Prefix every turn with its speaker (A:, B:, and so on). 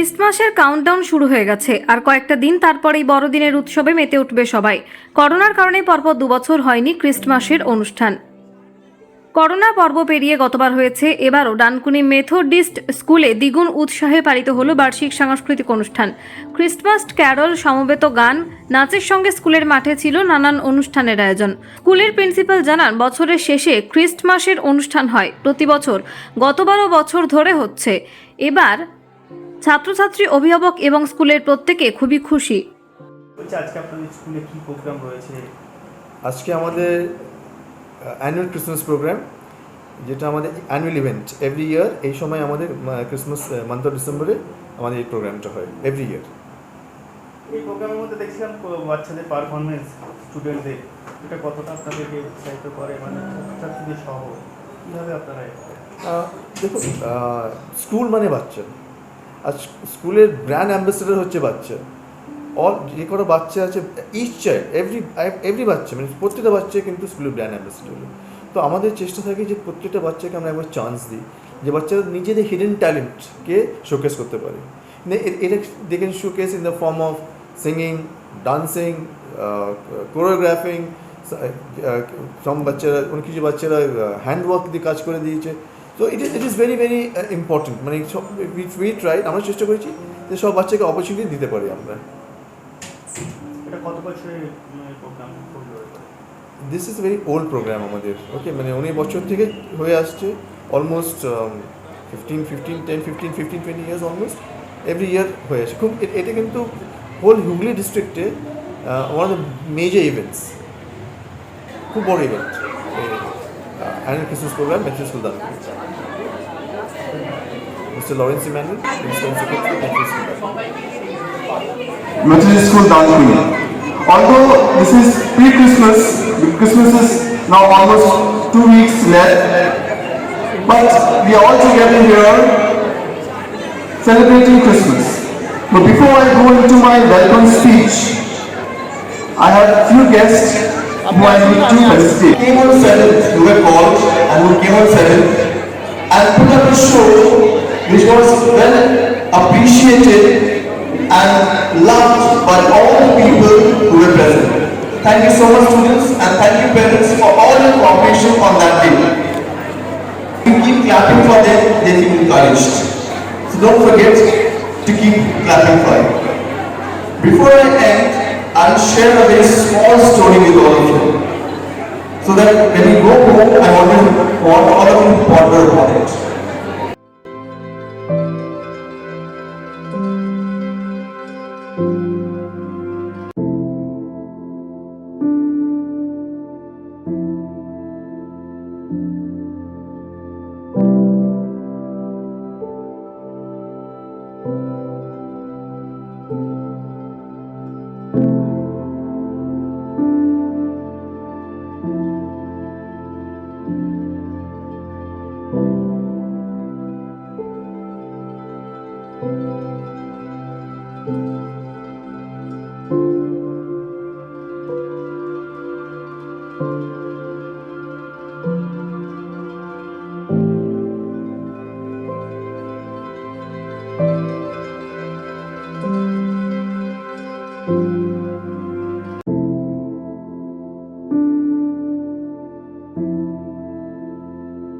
A: ক্রিসমাসের কাউন্টডাউন শুরু হয়ে গেছে, আর কয়েকটা দিন তারপরেই বড়দিনের উৎসবে মেতে উঠবে সবাই। করোনার কারণে পরপর দুবছর হয়নি ক্রিসমাসের অনুষ্ঠান। করোনা পর্ব পেরিয়ে গতবার হয়েছে, এবারও ডানকুনি মেথোডিস্ট স্কুলে দ্বিগুণ উৎসাহে পালিত হলো বার্ষিক সাংস্কৃতিক অনুষ্ঠান। ক্রিসমাস ক্যারল সমবেত গান নাচের সঙ্গে স্কুলের মাঠে ছিল নানান অনুষ্ঠানের আয়োজন। স্কুলের প্রিন্সিপাল জানান, বছরের শেষে ক্রিস্টমাসের অনুষ্ঠান হয়, প্রতি বছর। গতবারও বছর ধরে হচ্ছে। এবার ছাত্রছাত্রী অভিভাবক এবং স্কুলের প্রত্যেকে খুবই খুশি।
B: বলছি আজকে আপনাদের স্কুলে কি প্রোগ্রাম রয়েছে?
C: আজকে আমাদের অ্যানুয়াল ক্রিসমাস প্রোগ্রাম যেটা আমাদের অ্যানুয়াল ইভেন্ট এভরি ইয়ার এই সময় আমাদের ক্রিসমাস মান্থ অফ ডিসেম্বরে আমাদের এই প্রোগ্রামটা হয় এভরি ইয়ার
B: এই প্রোগ্রামের মধ্যে দেখছিলাম বাচ্চাদের পারফরমেন্স স্টুডেন্টদের এটা কতটা আপনাদেরকে উৎসাহিত করে? মানে ছাত্রছাত্রীদের সহ কীভাবে আপনারা
C: দেখুন স্কুল মানে বাচ্চা। আর স্কুলের ব্র্যান্ড অ্যাম্বাসেডার হচ্ছে বাচ্চা। অল যে কোনো বাচ্চা আছে ইচ চাইল্ড এভরি এভরি বাচ্চা মানে প্রত্যেকটা বাচ্চা কিন্তু স্কুলের ব্র্যান্ড অ্যাম্বাসেডার তো আমাদের চেষ্টা থাকে যে প্রত্যেকটা বাচ্চাকে আমরা একবার চান্স দিই, যে বাচ্চারা নিজেদের হিডেন ট্যালেন্টকে শোকেস করতে পারে। মানে এটা they can showcase in the form of singing dancing choreographing সব বাচ্চারা, অনেক কিছু বাচ্চারা হ্যান্ড ওয়ার্ক দিয়ে কাজ করে দিয়েছে। তো it is it is very very important মানে সব উই ট্রাই আমরা চেষ্টা করেছি যে সব বাচ্চাকে অপরচুনিটি দিতে পারি আমরা। This is very old programme আমাদের ওকে মানে অনেক বছর থেকে হয়ে আসছে almost fifteen fifteen ten fifteen fifteen twenty years almost every year হয়ে আসে খুব এটা কিন্তু হোল হুগলি ডিস্ট্রিক্টে one of the major events খুব বড় event Ah, annual Christmas program at School Dalton. Mr. Lawrence Emanuel, Principal Secretary at
D: Methodist School Dalton. Although this is pre-Christmas, Christmas is now almost two weeks left, but we are all together here celebrating Christmas. But before I go into my welcome speech, I have few guests I
E: came on seventh, who were called and who came on seventh and put up a show which was well appreciated and loved by all the people who were present. Thank you so much students and thank you parents for all your cooperation on that day. You keep clapping for them, they feel encouraged. So don't forget to keep clapping for them. Before I end, I'll share a very small story with all of you. So that when you go home, I want you want all of you to ponder upon it.